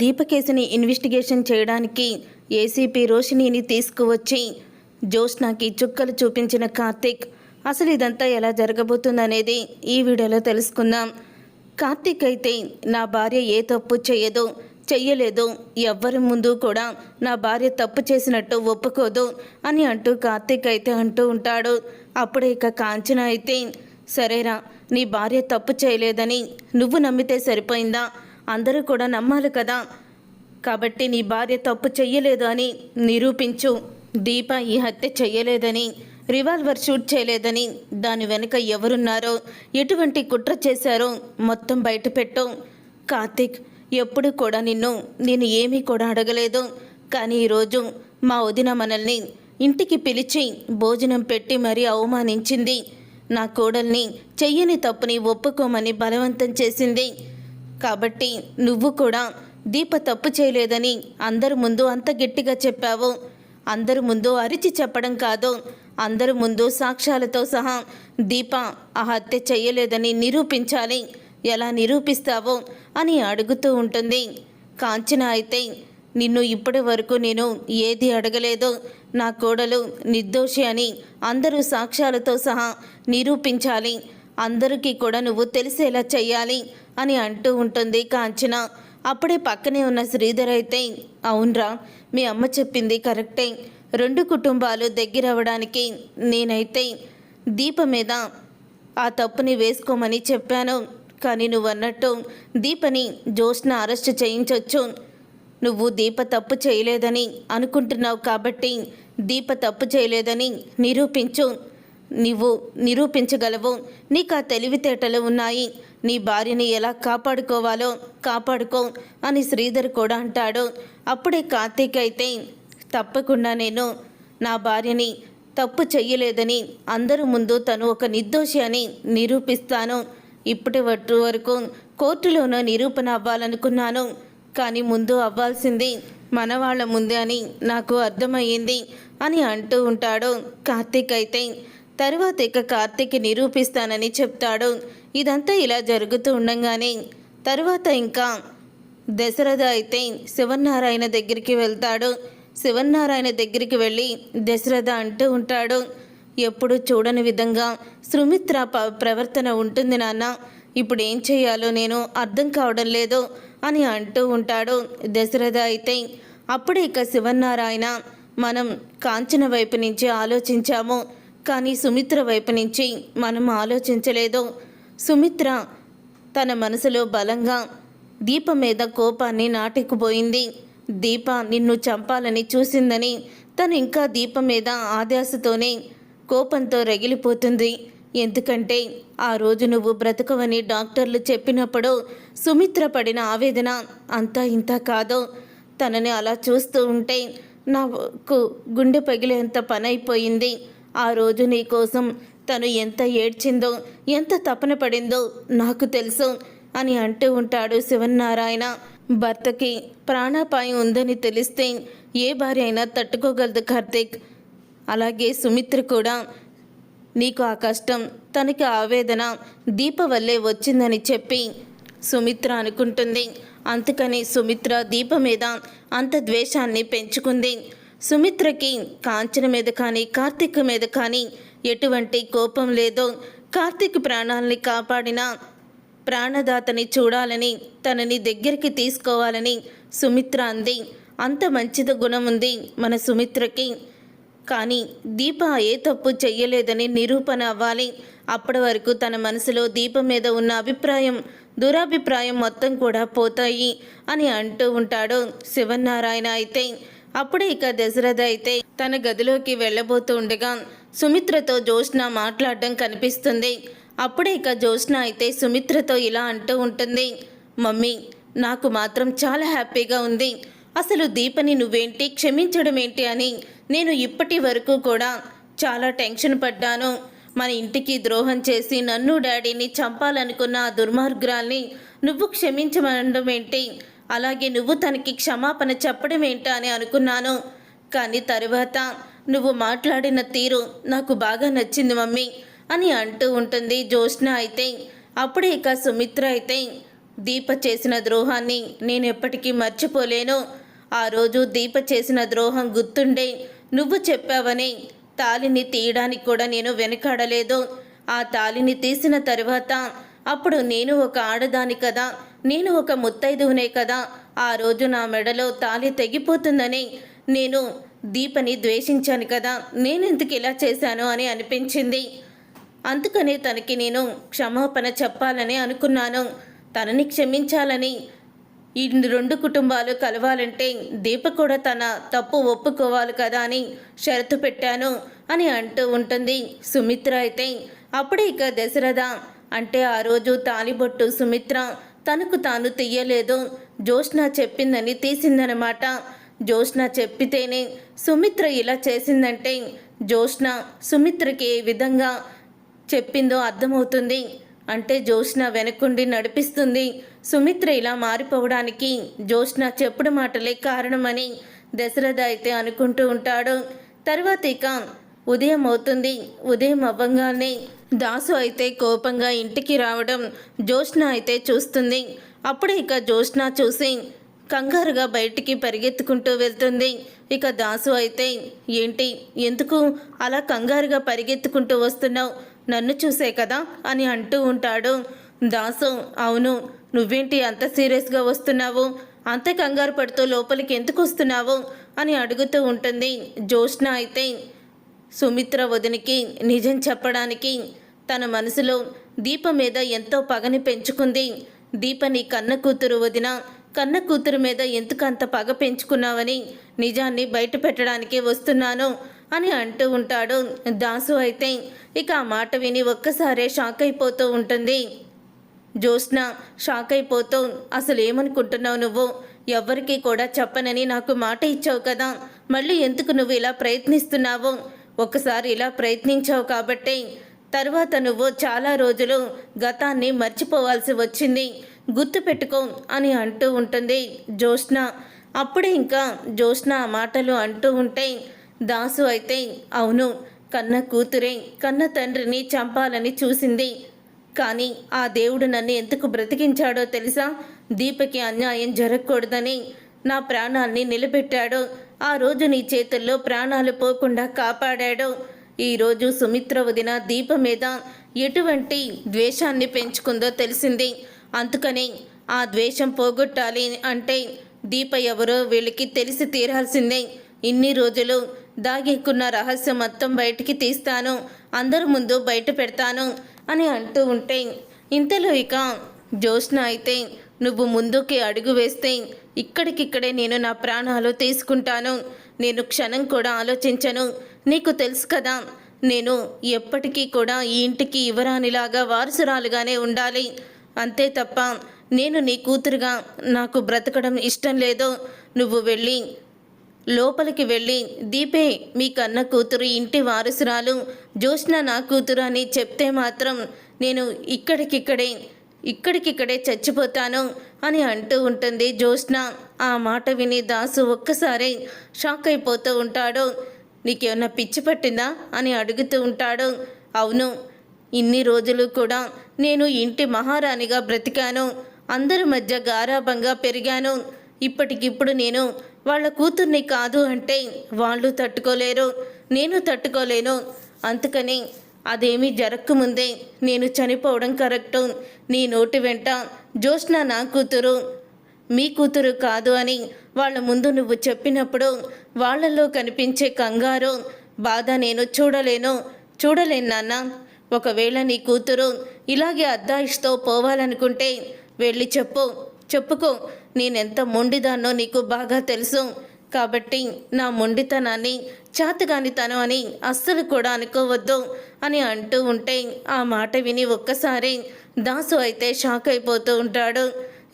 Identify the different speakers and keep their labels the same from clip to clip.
Speaker 1: దీపకేసుని investigation చేయడానికి ACP రోషిణిని తీసుకువచ్చి జ్యోష్నాకి చుక్కలు చూపించిన కార్తిక్ అసలు ఇదంతా ఎలా జరగబోతుందనేది ఈ వీడియోలో తెలుసుకుందాం. కార్తీక్ అయితే నా భార్య ఏ తప్పు చేయదు చెయ్యలేదు ఎవ్వరి ముందు కూడా నా భార్య తప్పు చేసినట్టు ఒప్పుకోదు అని అంటూ కార్తీక్ అయితే అంటూ ఉంటాడు. అప్పుడు ఇక కాంచన అయితే సరేరా నీ భార్య తప్పు చేయలేదని నువ్వు నమ్మితే సరిపోయిందా? అందరూ కూడా నమ్మాలి కదా. కాబట్టి నీ భార్య తప్పు చెయ్యలేదు అని నిరూపించు. దీప ఈ హత్య చెయ్యలేదని రివాల్వర్ షూట్ చేయలేదని దాని వెనుక ఎవరున్నారో ఎటువంటి కుట్ర చేశారో మొత్తం బయటపెట్టు. కార్తిక్ ఎప్పుడు కూడా నిన్ను నేను ఏమీ కూడా అడగలేదు. కానీ ఈరోజు మా వదిన మనల్ని ఇంటికి పిలిచి భోజనం పెట్టి మరీ అవమానించింది. నా కోడల్ని చెయ్యని తప్పుని ఒప్పుకోమని బలవంతం చేసింది. కాబట్టి నువ్వు కూడా దీప తప్పు చేయలేదని అందరి ముందు అంత గట్టిగా చెప్పావు. అందరి ముందు అరిచి చెప్పడం కాదు. అందరి ముందు సాక్ష్యాలతో సహా దీప ఆ హత్య చెయ్యలేదని నిరూపించాలి. ఎలా నిరూపిస్తావో అని అడుగుతూ ఉంటుంది. కాంచన అయితే నిన్ను ఇప్పటి వరకు నేను ఏది అడగలేదు. నా కోడలు నిర్దోషి అని అందరూ సాక్ష్యాలతో సహా నిరూపించాలి. అందరికీ కూడా నువ్వు తెలిసేలా చెయ్యాలి. అని అంటూ ఉంటుంది కాంచన. అప్పుడే పక్కనే ఉన్న శ్రీధర్ అయితే అవునరా మీ అమ్మ చెప్పింది కరెక్టే. రెండు కుటుంబాలు దగ్గరవ్వడానికి నేనైతే దీప మీద ఆ తప్పుని వేసుకోమని చెప్పాను. కానీ నువ్వు అన్నట్టు దీపని జోష్న అరెస్ట్ చేయించవచ్చు నువ్వు దీప తప్పు చేయలేదని అనుకుంటున్నావు కాబట్టి దీప తప్పు చేయలేదని నిరూపించు. నువ్వు నిరూపించగలవు. నీకు ఆ తెలివితేటలు ఉన్నాయి. నీ భార్యని ఎలా కాపాడుకోవాలో కాపాడుకో అని శ్రీధర్ కూడా అంటాడు. అప్పుడే కార్తీక్ అయితే తప్పకుండా నేను నా భార్యని తప్పు చెయ్యలేదని అందరి ముందు తను ఒక నిర్దోషి అని నిరూపిస్తాను. ఇప్పటి వరకు కోర్టులోనూ నిరూపణ అవ్వాలనుకున్నాను. కానీ ముందు అవ్వాల్సింది మనవాళ్ళ ముందే అని నాకు అర్థమయ్యింది అని అంటూ ఉంటాడు. కార్తీక్ అయితే తర్వాత ఇక కార్తీక్ నిరూపిస్తానని చెప్తాడు. ఇదంతా ఇలా జరుగుతూ ఉండగానే తర్వాత ఇంకా దశరథ అయితే శివనారాయణ దగ్గరికి వెళ్తాడు. శివనారాయణ దగ్గరికి వెళ్ళి దశరథ అంటూ ఉంటాడు ఎప్పుడు చూడని విధంగా సుమిత్ర ప్రవర్తన ఉంటుంది నాన్న. ఇప్పుడు ఏం చేయాలో నేను అర్థం కావడం లేదు అని అంటూ ఉంటాడు దశరథ అయితే. అప్పుడే ఇక శివనారాయణ మనం కాంచన వైపు నుంచి ఆలోచించాము. కానీ సుమిత్ర వైపు నుంచి మనం ఆలోచించలేదు. సుమిత్ర తన మనసులో బలంగా దీప మీద కోపాన్ని నాటుకుపోయింది దీప నిన్ను చంపాలని చూసిందని తను ఇంకా దీప మీద ఆదేశతోనే కోపంతో రగిలిపోతుంది. ఎందుకంటే ఆ రోజు నువ్వు బ్రతకవని డాక్టర్లు చెప్పినప్పుడు సుమిత్ర పడిన ఆవేదన అంతా ఇంత కాదు. తనని అలా చూస్తూ ఉంటే నాకు గుండె పగిలేంత పని అయిపోయింది ఆ రోజు నీ కోసం తను ఎంత ఏడ్చిందో ఎంత తపన పడిందో నాకు తెలుసు అని అంటూ ఉంటాడు శివనారాయణ భర్తకి ప్రాణాపాయం ఉందని తెలిస్తే ఏ భార్య అయినా తట్టుకోగలదు కార్తీక్. అలాగే సుమిత్ర కూడా. నీకు ఆ కష్టం తనకి ఆవేదన దీప వల్లే వచ్చిందని చెప్పి సుమిత్ర అనుకుంటుంది. అందుకని సుమిత్ర దీప మీద అంత ద్వేషాన్ని పెంచుకుంది. సుమిత్రకి కాంచన మీద కానీ కార్తిక్ మీద కానీ ఎటువంటి కోపం లేదో కార్తిక్ ప్రాణాలని కాపాడిన ప్రాణదాతని చూడాలని తనని దగ్గరికి తీసుకోవాలని సుమిత్ర అంది. అంత మంచిది గుణం ఉంది మన సుమిత్రకి. కానీ దీప ఏ తప్పు చెయ్యలేదని నిరూపణ అవ్వాలి. అప్పటి వరకు తన మనసులో దీప మీద ఉన్న అభిప్రాయం దురాభిప్రాయం మొత్తం కూడా పోతాయి అని అంటూ ఉంటాడు శివనారాయణ అయితే. అప్పుడే ఇక దశరథ అయితే తన గదిలోకి వెళ్ళబోతూ ఉండగా సుమిత్రతో జోష్న మాట్లాడడం కనిపిస్తుంది. అప్పుడే ఇక జోష్న అయితే సుమిత్రతో ఇలా అంటూ ఉంటుంది. మమ్మీ నాకు మాత్రం చాలా హ్యాపీగా ఉంది. అసలు దీపని నువ్వేంటి క్షమించడం ఏంటి అని నేను ఇప్పటి వరకు కూడా చాలా టెన్షన్ పడ్డాను. మన ఇంటికి ద్రోహం చేసి నన్ను డాడీని చంపాలనుకున్న ఆ దుర్మార్గురాల్ని నువ్వు క్షమించమనడం ఏంటి? అలాగే నువ్వు తనకి క్షమాపణ చెప్పడం ఏంటా అని అనుకున్నాను. కానీ తరువాత నువ్వు మాట్లాడిన తీరు నాకు బాగా నచ్చింది మమ్మీ అని అంటూ ఉంటుంది జోష్న అయితే. అప్పుడే ఇక సుమిత్ర అయితే దీప చేసిన ద్రోహాన్ని నేను ఎప్పటికీ మర్చిపోలేను. ఆ రోజు దీప చేసిన ద్రోహం గుర్తుండే నువ్వు చెప్పావని. తాలిని తీయడానికి కూడా నేను వెనకాడలేదు. ఆ తాలిని తీసిన తర్వాత అప్పుడు నేను ఒక ఆడదాని కదా. నేను ఒక ముత్తైదువునే కదా ఆ రోజు నా మెడలో తాలి తెగిపోతుందని. నేను దీపని ద్వేషించాను కదా నేనెందుకు ఇలా చేశాను అని అనిపించింది. అందుకనే తనకి నేను క్షమాపణ చెప్పాలని అనుకున్నాను. తనని క్షమించాలని ఈ రెండు కుటుంబాలు కలవాలంటే దీప కూడా తన తప్పు ఒప్పుకోవాలి కదా అని షరతు పెట్టాను అని అంటూ ఉంటుంది సుమిత్ర అయితే. అప్పుడే ఇక దశరథ అంటే ఆ రోజు తాలిబొట్టు సుమిత్ర తనకు తాను తీయలేదు జోష్న చెప్పిందని తీసిందనమాట జోష్న చెప్పితేనే సుమిత్ర ఇలా చేసిందంటే జోష్న సుమిత్రకి ఏ విధంగా చెప్పిందో అర్థమవుతుంది. అంటే జోష్న వెనకుండి నడిపిస్తుంది. సుమిత్ర ఇలా మారిపోవడానికి జోష్న చెప్పుడు మాటలే కారణమని దశరథ అయితే అనుకుంటూ ఉంటాడు. తర్వాత ఇక ఉదయం అవుతుంది ఉదయం అవ్వంగానే దాసు అయితే కోపంగా ఇంటికి రావడం జోష్న అయితే చూస్తుంది. అప్పుడే ఇక జోష్న చూసి కంగారుగా బయటికి పరిగెత్తుకుంటూ వెళ్తుంది. ఇక దాసు అయితే ఏంటి? ఎందుకు అలా కంగారుగా పరిగెత్తుకుంటూ వస్తున్నావు? నన్ను చూసే కదా? అని అంటూ ఉంటాడు. దాసు అవును నువ్వేంటి అంత సీరియస్గా వస్తున్నావు? అంత కంగారు పడుతూ లోపలికి ఎందుకు వస్తున్నావు? అని అడుగుతూ ఉంటుంది. జోష్న అయితే సుమిత్ర వదినికి నిజం చెప్పడానికి తన మనసులో దీప మీద ఎంతో పగని పెంచుకుంది. దీపని కన్న కూతురు వదిన కన్న కూతురు మీద ఎందుకు అంత పగ పెంచుకున్నావని నిజాన్ని బయట పెట్టడానికి వస్తున్నాను అని అంటూ ఉంటాడు దాసు అయితే. ఇక ఆ మాట విని ఒక్కసారే షాక్ అయిపోతూ ఉంటుంది. జ్యోత్స్న షాక్ అయిపోతూ అసలు ఏమనుకుంటున్నావు నువ్వు? ఎవ్వరికీ కూడా చెప్పనని నాకు మాట ఇచ్చావు కదా. మళ్ళీ ఎందుకు నువ్వు ఇలా ప్రయత్నిస్తున్నావు? ఒకసారి ఇలా ప్రయత్నించావు కాబట్టి తర్వాత నువ్వు చాలా రోజులు గతాన్ని మర్చిపోవాల్సి వచ్చింది. గుర్తుపెట్టుకో అని అంటూ ఉంటుంది జ్యోత్స్న. అప్పుడే ఇంకా జ్యోత్స్న మాటలు అంటూ ఉంటే దాసు అయితే అవును కన్న కూతురే కన్న తండ్రిని చంపాలని చూసింది. కానీ ఆ దేవుడు నన్ను ఎందుకు బ్రతికించాడో తెలుసా? దీపకి అన్యాయం జరగకూడదని నా ప్రాణాన్ని నిలబెట్టాడు. ఆ రోజు నీ చేతుల్లో ప్రాణాలు పోకుండా కాపాడాడు. ఈరోజు సుమిత్ర వదిన దీప మీద ఎటువంటి ద్వేషాన్ని పెంచుకుందో తెలిసింది. అందుకని ఆ ద్వేషం పోగొట్టాలి అంటే దీప ఎవరో వీళ్ళకి తెలిసి తీరాల్సిందే. ఇన్ని రోజులు దాగేకున్న రహస్యం మొత్తం బయటికి తీస్తాను. అందరి ముందు బయట పెడతాను అని అంటూ ఉంటే ఇంతలో ఇక జ్యోష్ణ అయితే నువ్వు ముందుకి అడుగు వేస్తే ఇక్కడికిక్కడే నేను నా ప్రాణాలు తీసుకుంటాను. నేను క్షణం కూడా ఆలోచించను. నీకు తెలుసు కదా నేను ఎప్పటికీ కూడా ఈ ఇంటికి యువరానిలాగా వారసురాలుగానే ఉండాలి. అంతే తప్ప నేను నీ కూతురుగా నాకు బ్రతకడం ఇష్టం లేదు. నువ్వు వెళ్ళి లోపలికి వెళ్ళి దీపే మీ కన్న కూతురు ఇంటి వారసురాలు జోష్న నా కూతురు అని చెప్తే మాత్రం నేను ఇక్కడికిక్కడే ఇక్కడికిక్కడే చచ్చిపోతాను అని అంటూ ఉంటుంది జ్యోత్స్న. ఆ మాట విని దాసు ఒక్కసారి షాక్ అయిపోతూ ఉంటాడు. నీకేమన్నా పిచ్చి పట్టిందా? అని అడుగుతూ ఉంటాడు. అవును ఇన్ని రోజులు కూడా నేను ఇంటి మహారాణిగా బ్రతికాను. అందరి మధ్య గారాభంగా పెరిగాను. ఇప్పటికిప్పుడు నేను వాళ్ళ కూతుర్ని కాదు అంటే వాళ్ళు తట్టుకోలేరు నేను తట్టుకోలేను. అందుకని అదేమీ జరగకముందే నేను చనిపోవడం కరెక్టు. నీ నోటి వెంట జ్యోత్స్న నా కూతురు. మీ కూతురు కాదు అని వాళ్ళ ముందు నువ్వు చెప్పినప్పుడు వాళ్ళలో కనిపించే కంగారు బాధ నేను చూడలేను. చూడలేను నాన్న. ఒకవేళ నీ కూతురు ఇలాగే అద్దాయిస్తో పోవాలనుకుంటే వెళ్ళి చెప్పు. చెప్పుకో. నేనెంత మొండిదాన్నో నీకు బాగా తెలుసు. కాబట్టి నా మొండితనాన్ని చాతగానితనం అని అస్సలు కూడా అనుకోవద్దు అని అంటూ ఉంటే ఆ మాట విని ఒక్కసారి దాసు అయితే షాక్ అయిపోతూ ఉంటాడు.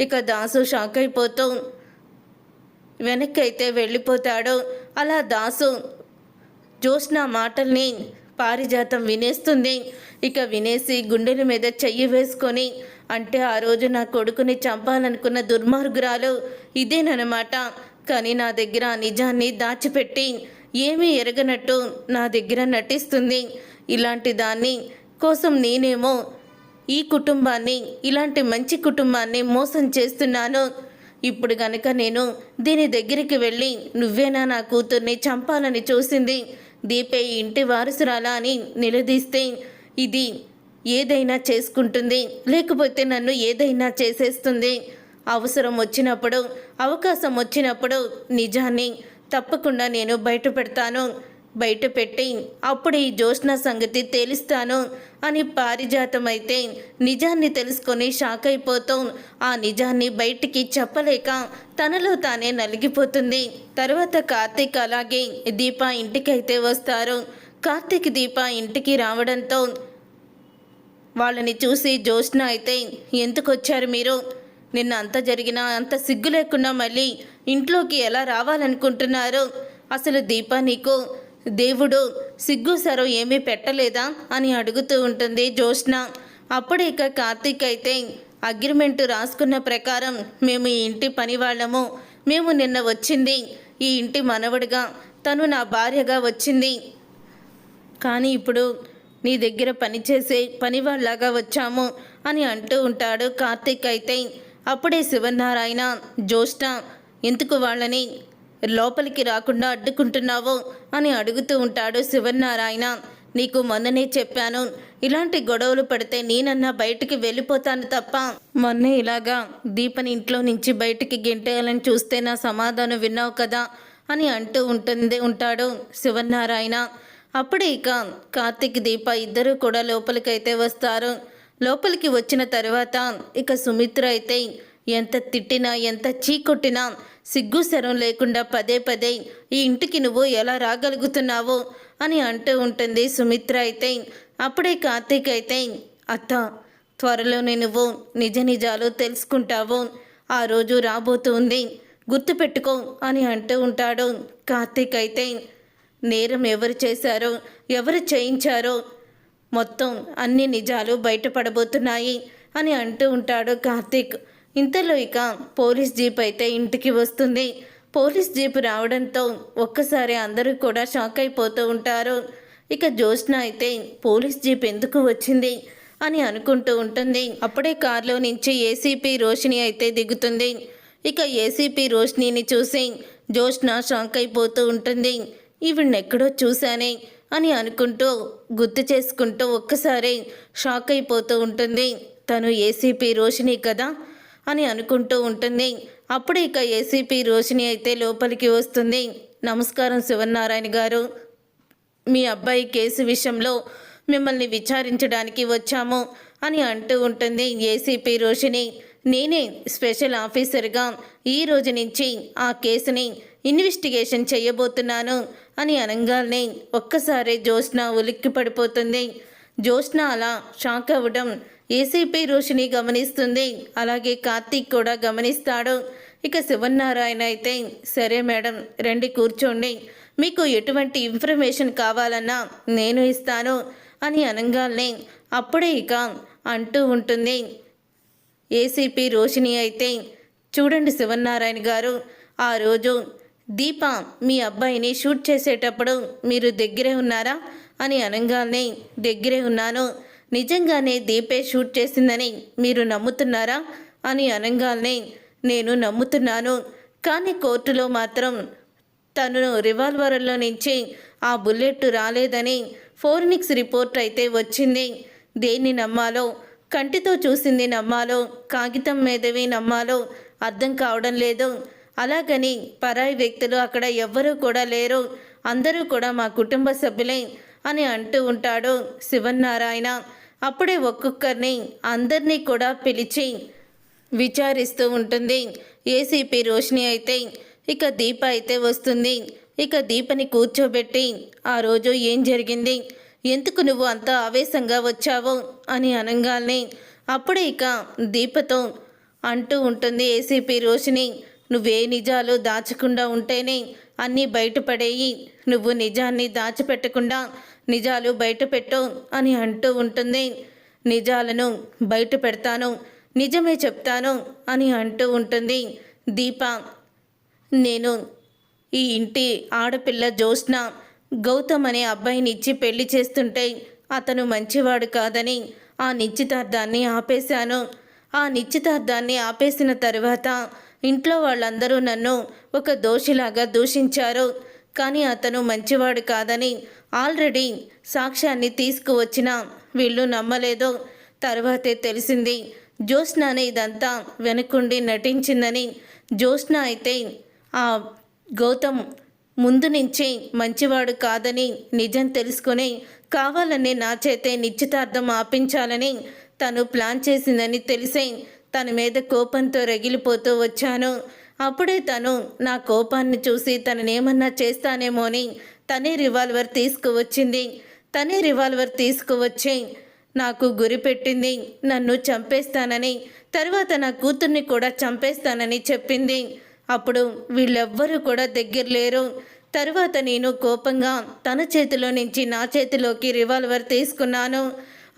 Speaker 1: ఇక దాసు షాక్ అయిపోతూ వెనక్కి అయితే వెళ్ళిపోతాడు. అలా దాసు జోష్న మాటల్ని పారిజాతం వినేస్తుంది. ఇక వినేసి గుండెల మీద చెయ్యి వేసుకొని అంటే ఆ రోజు నా కొడుకుని చంపాలనుకున్న దుర్మార్గురాలు ఇదేనమాట కానీ నా దగ్గర ఆ నిజాన్ని దాచిపెట్టి ఏమీ ఎరగనట్టు నా దగ్గర నటిస్తుంది ఇలాంటి దాన్ని కోసం నేనేమో ఈ కుటుంబాన్ని ఇలాంటి మంచి కుటుంబాన్ని మోసం చేస్తున్నాను. ఇప్పుడు గనక నేను దీని దగ్గరికి వెళ్ళి నువ్వేనా నా కూతుర్ని చంపాలని చూసింది? దీపే ఇంటి వారసురాలా అని నిలదీస్తే ఇది ఏదైనా చేసుకుంటుంది లేకపోతే నన్ను ఏదైనా చేసేస్తుంది. అవసరం వచ్చినప్పుడు అవకాశం వచ్చినప్పుడు నిజాన్ని తప్పకుండా నేను బయట పెడతాను బయట పెట్టి అప్పుడు ఈ జ్యోత్స్న సంగతి తేలిస్తాను అని పారిజాతం అయితే నిజాన్ని తెలుసుకొని షాక్ అయిపోతాం. ఆ నిజాన్ని బయటికి చెప్పలేక తనలో తానే నలిగిపోతుంది. తర్వాత కార్తీక్ అలాగే దీప ఇంటికైతే వస్తారు. కార్తీక్ దీప ఇంటికి రావడంతో వాళ్ళని చూసి జ్యోత్స్న అయితే ఎందుకు వచ్చారు మీరు? నిన్న అంత జరిగినా అంత సిగ్గు లేకుండా మళ్ళీ ఇంట్లోకి ఎలా రావాలనుకుంటున్నారు? అసలు దీప నీకు దేవుడు సిగ్గు సరో ఏమీ పెట్టలేదా? అని అడుగుతూ ఉంటుంది జ్యోత్స్న. అప్పుడే ఇక కార్తీక్ అయితే అగ్రిమెంట్ రాసుకున్న ప్రకారం మేము ఈ ఇంటి పని వాళ్ళము మేము నిన్న వచ్చింది ఈ ఇంటి మనవడుగా. తను నా భార్యగా వచ్చింది. కానీ ఇప్పుడు నీ దగ్గర పనిచేసే పనివాళ్ళలాగా వచ్చాము అని అంటూ ఉంటాడు కార్తీక్ అయితే. అప్పుడే శివనారాయణ జ్యోష్ణ ఎందుకు వాళ్ళని లోపలికి రాకుండా అడ్డుకుంటున్నావు? అని అడుగుతూ ఉంటాడు శివనారాయణ నీకు మొన్ననే చెప్పాను ఇలాంటి గొడవలు పడితే నేనన్నా బయటికి వెళ్ళిపోతాను తప్ప. మొన్నే ఇలాగా దీపని ఇంట్లో నుంచి బయటికి గెంటేయాలని చూస్తే నా సమాధానం విన్నావు కదా అని అంటూ ఉంటుంది ఉంటాడు శివనారాయణ అప్పుడే ఇక కార్తిక్ దీప ఇద్దరూ కూడా లోపలికైతే వస్తారు. లోపలికి వచ్చిన తర్వాత ఇక సుమిత్ర అయితే ఎంత తిట్టినా ఎంత చీకొట్టినా సిగ్గు శరం లేకుండా పదే పదే ఈ ఇంటికి నువ్వు ఎలా రాగలుగుతున్నావు? అని అంటూ ఉంటుంది సుమిత్ర అయితే. అప్పుడే కార్తీక్ అయితే అత్త త్వరలోనే నువ్వు నిజ నిజాలు తెలుసుకుంటావు. ఆ రోజు రాబోతుంది గుర్తుపెట్టుకో అని అంటూ ఉంటాడు కార్తీక్ అయితే. నేరం ఎవరు చేశారో ఎవరు చేయించారో మొత్తం అన్ని నిజాలు బయటపడబోతున్నాయి అని అంటూ ఉంటాడు కార్తీక్. ఇంతలో ఇక పోలీస్ జీప్ అయితే ఇంటికి వస్తుంది. పోలీస్ జీప్ రావడంతో ఒక్కసారి అందరూ కూడా షాక్ అయిపోతూ ఉంటారు. ఇక జ్యోత్స్న అయితే పోలీస్ జీప్ ఎందుకు వచ్చింది అని అనుకుంటూ ఉంటుంది. అప్పుడే కారులో నుంచి ఏసీపీ రోషిని అయితే దిగుతుంది. ఇక ఏసీపీ రోషినిని చూసి జ్యోత్స్న షాక్ అయిపోతూ ఉంటుంది. ఈవిడెక్కడో చూశానే. అని అనుకుంటూ గుర్తు చేసుకుంటూ ఒక్కసారి షాక్ అయిపోతూ ఉంటుంది. తను ఏసీపీ రోషిని కదా అని అనుకుంటూ ఉంటుంది. అప్పుడు ఇక ఏసీపీ రోషిని అయితే లోపలికి వస్తుంది. నమస్కారం శివనారాయణ గారు. మీ అబ్బాయి కేసు విషయంలో మిమ్మల్ని విచారించడానికి వచ్చాము అని అంటూ ఉంటుంది. ఏసీపీ రోషిని నేనే స్పెషల్ ఆఫీసర్గా ఈ రోజు నుంచి ఆ కేసుని ఇన్వెస్టిగేషన్ చేయబోతున్నాను అని అనగానే ఒక్కసారి జ్యోత్స్న ఉలిక్కి పడిపోతుంది. జ్యోత్స్న అలా షాక్ అవ్వడం ఏసీపీ రోషిని గమనిస్తుంది. అలాగే కార్తీక్ కూడా గమనిస్తాడు. ఇక శివనారాయణ అయితే సరే మేడం రండి కూర్చోండి. మీకు ఎటువంటి ఇన్ఫర్మేషన్ కావాలన్నా నేను ఇస్తాను అని అనగానే అప్పుడే ఇక అంటూ ఉంటుంది. ఏసీపీ రోషిని అయితే చూడండి శివనారాయణ గారు ఆ రోజు దీప మీ అబ్బాయిని షూట్ చేసేటప్పుడు మీరు దగ్గరే ఉన్నారా? అని అనగానే దగ్గరే ఉన్నాను. నిజంగానే దీపే షూట్ చేసిందని మీరు నమ్ముతున్నారా? అని అనగానే నేను నమ్ముతున్నాను. కానీ కోర్టులో మాత్రం తను రివాల్వర్లో నుంచి ఆ బుల్లెట్ రాలేదని ఫోర్నిక్స్ రిపోర్ట్ అయితే వచ్చింది. దేన్ని నమ్మాలో కంటితో చూసింది నమ్మాలో కాగితం మీదవి నమ్మాలో అర్థం కావడం లేదు. అలాగని పరాయి వ్యక్తులు అక్కడ ఎవ్వరూ కూడా లేరు. అందరూ కూడా మా కుటుంబ సభ్యులే అని అంటూ ఉంటాడు శివన్నారాయణ. అప్పుడే ఒక్కొక్కరిని అందరినీ కూడా పిలిచి విచారిస్తూ ఉంటుంది. ఏసీపీ రోషిని అయితే ఇక దీప అయితే వస్తుంది. ఇక దీపని కూర్చోబెట్టి ఆ రోజు ఏం జరిగింది? ఎందుకు నువ్వు అంత ఆవేశంగా వచ్చావు అని అనగానే అప్పుడే ఇక దీపతో అంటూ ఉంటుంది ఏసీపీ రోషిని నువ్వే నిజాలు దాచకుండా ఉంటేనే అన్నీ బయటపడేయి. నువ్వు నిజాన్ని దాచిపెట్టకుండా నిజాలు బయటపెట్టు అని అంటూ ఉంటుంది. నిజాలను బయట పెడతాను నిజమే చెప్తాను అని అంటూ ఉంటుంది దీప. నేను ఈ ఇంటి ఆడపిల్ల జ్యోత్స్న గౌతమ్ అనే అబ్బాయిని ఇచ్చి పెళ్ళి చేస్తుంటే అతను మంచివాడు కాదని ఆ నిశ్చితార్థాన్ని ఆపేశాను. ఆ నిశ్చితార్థాన్ని ఆపేసిన తర్వాత ఇంట్లో వాళ్ళందరూ నన్ను ఒక దోషిలాగా దూషించారు. కానీ అతను మంచివాడు కాదని ఆల్రెడీ సాక్ష్యాన్ని తీసుకువచ్చిన వీళ్ళు నమ్మలేదు. తర్వాతే తెలిసింది జ్యోత్స్నానే ఇదంతా వెనుకుండి నటించిందని. జ్యోత్స్న అయితే ఆ గౌతమ్ ముందు నుంచి మంచివాడు కాదని నిజం తెలుసుకుని కావాలని నా చేతే నిశ్చితార్థం ఆపించాలని తను ప్లాన్ చేసిందని తెలిసే తన మీద కోపంతో రగిలిపోతూ వచ్చాను. అప్పుడే తను నా కోపాన్ని చూసి తననేమన్నా చేస్తానేమో అని తనే రివాల్వర్ తీసుకువచ్చింది. తనే రివాల్వర్ తీసుకువచ్చి నాకు గురి పెట్టింది. నన్ను చంపేస్తానని తర్వాత నా కూతుర్ని కూడా చంపేస్తానని చెప్పింది. అప్పుడు వీళ్ళెవ్వరూ కూడా దగ్గర లేరు. తర్వాత నేను కోపంగా తన చేతిలో నుంచి నా చేతిలోకి రివాల్వర్ తీసుకున్నాను.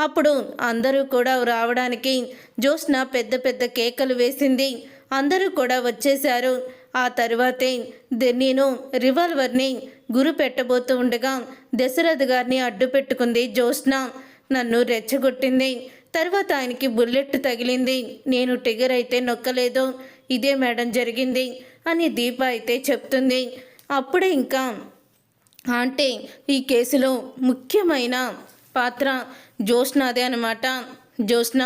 Speaker 1: అప్పుడు అందరూ కూడా రావడానికి జ్యోత్స్న పెద్ద పెద్ద కేకలు వేసింది. అందరూ కూడా వచ్చేశారు. ఆ తర్వాతే నేను రివాల్వర్ని గురి పెట్టబోతూ ఉండగా దశరథ్ గారిని అడ్డు పెట్టుకుంది జ్యోత్స్న. నన్ను రెచ్చగొట్టింది. తర్వాత ఆయనకి బుల్లెట్ తగిలింది. నేను టిగర్ అయితే నొక్కలేదు. ఇదే మేడం జరిగింది అని దీప అయితే చెప్తుంది. అప్పుడే ఇంకా అంటే ఈ కేసులో ముఖ్యమైన పాత్ర జ్యోత్స్నాదే అనమాట జ్యోత్స్న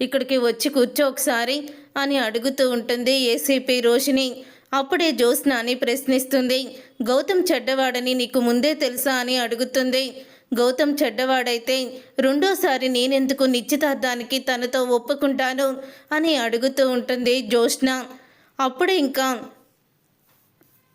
Speaker 1: ఇక్కడికి వచ్చి కూర్చో ఒకసారి అని అడుగుతూ ఉంటుంది ఏసీపీ రోషిని అప్పుడే జ్యోత్స్నాని ప్రశ్నిస్తుంది గౌతమ్ చెడ్డవాడని నీకు ముందే తెలుసా? అని అడుగుతుంది. గౌతమ్ చెడ్డవాడైతే రెండోసారి నేనెందుకు నిశ్చితార్థానికి తనతో ఒప్పుకుంటాను అని అడుగుతూ ఉంటుంది జ్యోత్స్న. అప్పుడే ఇంకా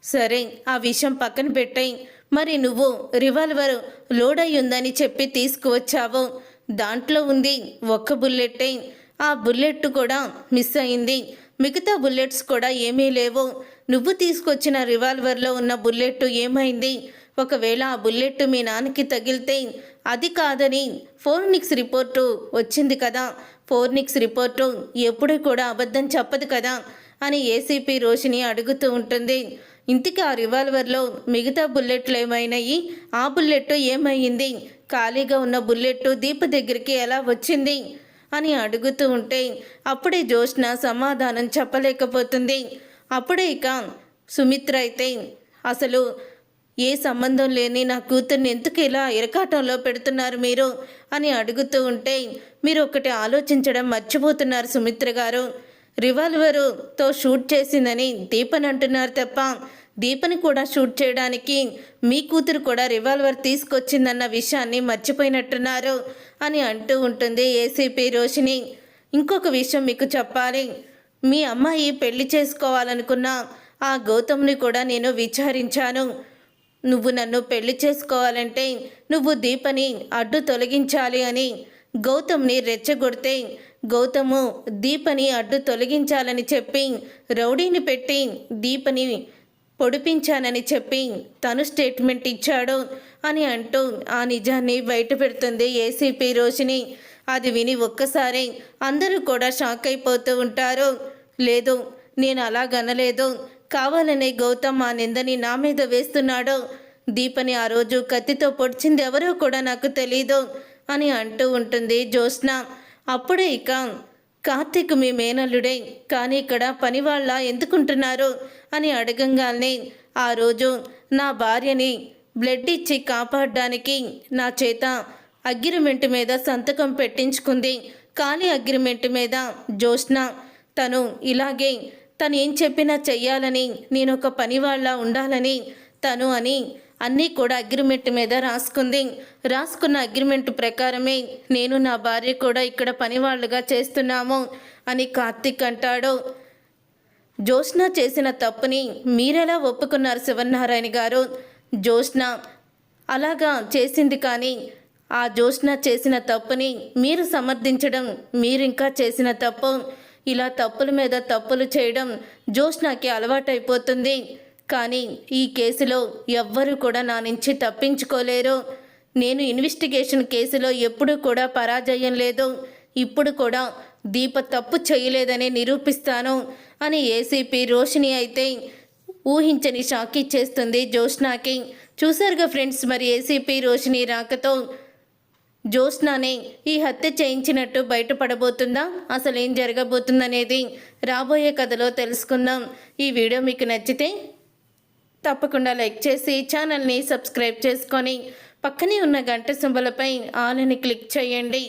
Speaker 1: సరే ఆ విషయం పక్కన పెట్టాయి. మరి నువ్వు రివాల్వర్ లోడ్ అయి ఉందని చెప్పి తీసుకువచ్చావు. దాంట్లో ఉంది ఒక్క బుల్లెట్టే. ఆ బుల్లెట్ కూడా మిస్ అయింది. మిగతా బుల్లెట్స్ కూడా ఏమీ లేవు. నువ్వు తీసుకొచ్చిన రివాల్వర్లో ఉన్న బుల్లెట్ ఏమైంది? ఒకవేళ ఆ బుల్లెట్ మీ నాన్నకి తగిలితే అది కాదని ఫోర్నిక్స్ రిపోర్టు వచ్చింది కదా. ఫోర్నిక్స్ రిపోర్టు ఎప్పుడు కూడా అబద్ధం చెప్పదు కదా అని ఏసీపీ రోషిని అడుగుతూ ఉంటుంది. ఇంతకీ ఆ రివాల్వర్లో మిగతా బుల్లెట్లు ఏమైనాయి? ఆ బుల్లెట్ ఏమైంది? ఖాళీగా ఉన్న బుల్లెట్ దీప దగ్గరికి ఎలా వచ్చింది? అని అడుగుతూ ఉంటే అప్పుడే జోష్న సమాధానం చెప్పలేకపోతుంది. అప్పుడే ఇక సుమిత్ర అయితే అసలు ఏ సంబంధం లేని నా కూతుర్ని ఎందుకు ఇలా ఇరకాటంలో పెడుతున్నారు మీరు? అని అడుగుతూ ఉంటే మీరు ఒకటి ఆలోచించడం మర్చిపోతున్నారు సుమిత్ర గారు. రివాల్వరుతో షూట్ చేసిందని దీపన్ అంటున్నారు తప్ప దీపని కూడా షూట్ చేయడానికి మీ కూతురు కూడా రివాల్వర్ తీసుకొచ్చిందన్న విషయాన్ని మర్చిపోయినట్టున్నారు అని అంటూ ఉంటుంది ఏసీపీ రోషిని ఇంకొక విషయం మీకు చెప్పాలి. మీ అమ్మాయి పెళ్ళి చేసుకోవాలనుకున్న ఆ గౌతమ్ని కూడా నేను విచారించాను. నువ్వు నన్ను పెళ్ళి చేసుకోవాలంటే నువ్వు దీపని అడ్డు తొలగించాలి అని గౌతమ్ని రెచ్చగొడితే గౌతము దీపని అడ్డు తొలగించాలని చెప్పి రౌడీని పెట్టి దీపని పొడిపించానని చెప్పి తను స్టేట్మెంట్ ఇచ్చాడు అని అంటూ ఆ నిజాన్ని బయట పెడుతుంది ఏసీపీ రోషిని అది విని ఒక్కసారి అందరూ కూడా షాక్ అయిపోతూ ఉంటారు. లేదు నేను అలాగనలేదు. కావాలనే గౌతమ్ ఆ నిందని నా మీద వేస్తున్నాడో. దీపని ఆ రోజు కత్తితో పొడిచింది ఎవరో కూడా నాకు తెలీదు అని అంటూ ఉంటుంది జ్యోత్స్న. అప్పుడే ఇక కార్తీక్ మీ మేనల్లుడే కానీ ఇక్కడ పని వాళ్ళ ఎందుకుంటున్నారు అని అడగంగానే ఆ రోజు నా భార్యని బ్లడ్ ఇచ్చి కాపాడడానికి నా చేత అగ్రిమెంట్ మీద సంతకం పెట్టించుకుంది. ఖాళీ అగ్రిమెంట్ మీద జ్యోత్స్న తను ఇలాగే తను ఏం చెప్పినా చెయ్యాలని నేను ఒక పనివాళ్ళ ఉండాలని తను అని అన్నీ కూడా అగ్రిమెంట్ మీద రాసుకుంది. రాసుకున్న అగ్రిమెంట్ ప్రకారమే నేను నా భార్య కూడా ఇక్కడ పనివాళ్ళుగా చేస్తున్నాము అని కార్తిక్ అంటాడు. జ్యోత్స్న చేసిన తప్పుని మీరెలా ఒప్పుకున్నారు శివనారాయణ గారు? జ్యోత్స్న అలాగా చేసింది కానీ ఆ జ్యోత్స్న చేసిన తప్పుని మీరు సమర్థించడం మీరింకా చేసిన తప్పు. ఇలా తప్పుల మీద తప్పులు చేయడం జోష్నాకి అలవాటైపోతుంది. కానీ ఈ కేసులో ఎవ్వరూ కూడా నా నుంచి తప్పించుకోలేరు. నేను ఇన్వెస్టిగేషన్ కేసులో ఎప్పుడూ కూడా పరాజయం లేదు. ఇప్పుడు కూడా దీప తప్పు చేయలేదని నిరూపిస్తాను అని ఏసీపీ రోషిణి అయితే ఊహించని షాక్ ఇచ్చేస్తుంది జోష్నాకి. చూసారుగా ఫ్రెండ్స్ మరి ఏసీపీ రోషిణి రాకతో జ్యోత్స్నానే ఈ హత్య చేయించినట్టు బయటపడబోతుందా? అసలు ఏం జరగబోతుందనేది రాబోయే కథలో తెలుసుకుందాం. ఈ వీడియో మీకు నచ్చితే తప్పకుండా లైక్ చేసి ఛానల్ని సబ్స్క్రైబ్ చేసుకొని పక్కనే ఉన్న గంట సింబలపై ఆలని క్లిక్ చేయండి.